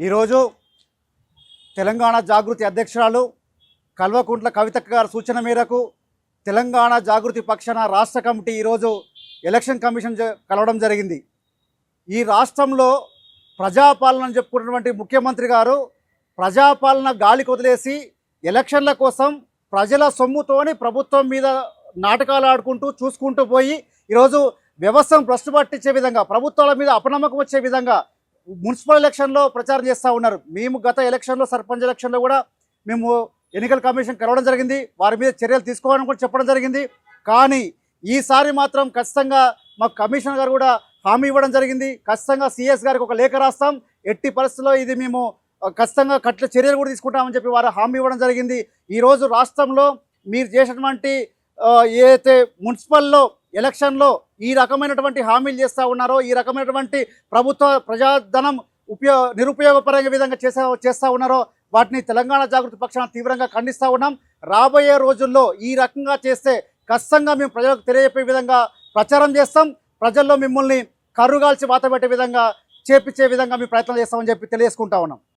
ఈరోజు తెలంగాణ జాగృతి అధ్యక్షురాలు కల్వకుంట్ల కవితక్క గారి సూచన మేరకు తెలంగాణ జాగృతి పక్షాన రాష్ట్ర కమిటీ ఈరోజు ఎలక్షన్ కమిషన్ జ- కలవడం జరిగింది. ఈ రాష్ట్రంలో ప్రజాపాలన అని చెప్పుకున్నటువంటి ముఖ్యమంత్రి గారు ప్రజాపాలన గాలికి వదిలేసి ఎలక్షన్ల కోసం ప్రజల సొమ్ముతోని ప్రభుత్వం మీద నాటకాలు ఆడుకుంటూ చూసుకుంటూ పోయి ఈరోజు వ్యవస్థను ప్రశ్నపట్టించే పట్టించే విధంగా ప్రభుత్వాల మీద అపనమ్మకం వచ్చే విధంగా మున్సిపల్ ఎలక్షన్లో ప్రచారం చేస్తూ ఉన్నారు. మేము గత ఎలక్షన్లో సర్పంచ్ ఎలక్షన్లో కూడా మేము ఎన్నికల కమిషన్ కలవడం జరిగింది. వారి మీద చర్యలు తీసుకోవాలని కూడా చెప్పడం జరిగింది. కానీ ఈసారి మాత్రం ఖచ్చితంగా మాకు కమిషనర్ గారు కూడా హామీ ఇవ్వడం జరిగింది. ఖచ్చితంగా సిఎస్ గారికి ఒక లేఖ రాస్తాం. ఎట్టి పరిస్థితుల్లో ఇది మేము ఖచ్చితంగా కట్ల చర్యలు కూడా తీసుకుంటామని చెప్పి వారు హామీ ఇవ్వడం జరిగింది. ఈరోజు రాష్ట్రంలో మీరు చేసినటువంటి ఏదైతే మున్సిపల్లో ఎలక్షన్లో ఈ రకమైనటువంటి హామీలు చేస్తూ ఉన్నారో ఈ రకమైనటువంటి ప్రభుత్వ ప్రజాధనం ఉపయో నిరుపయోగపరమైన విధంగా చేసే చేస్తూ ఉన్నారో వాటిని తెలంగాణ జాగృతి పక్షాన తీవ్రంగా ఖండిస్తూ ఉన్నాం. రాబోయే రోజుల్లో ఈ రకంగా చేస్తే ఖచ్చితంగా మేము ప్రజలకు తెలియపే విధంగా ప్రచారం చేస్తాం. ప్రజల్లో మిమ్మల్ని కరుగాల్చి వాతపెట్టే విధంగా చేపించే విధంగా మేము ప్రయత్నం చేస్తామని చెప్పి తెలియజేసుకుంటా ఉన్నాం.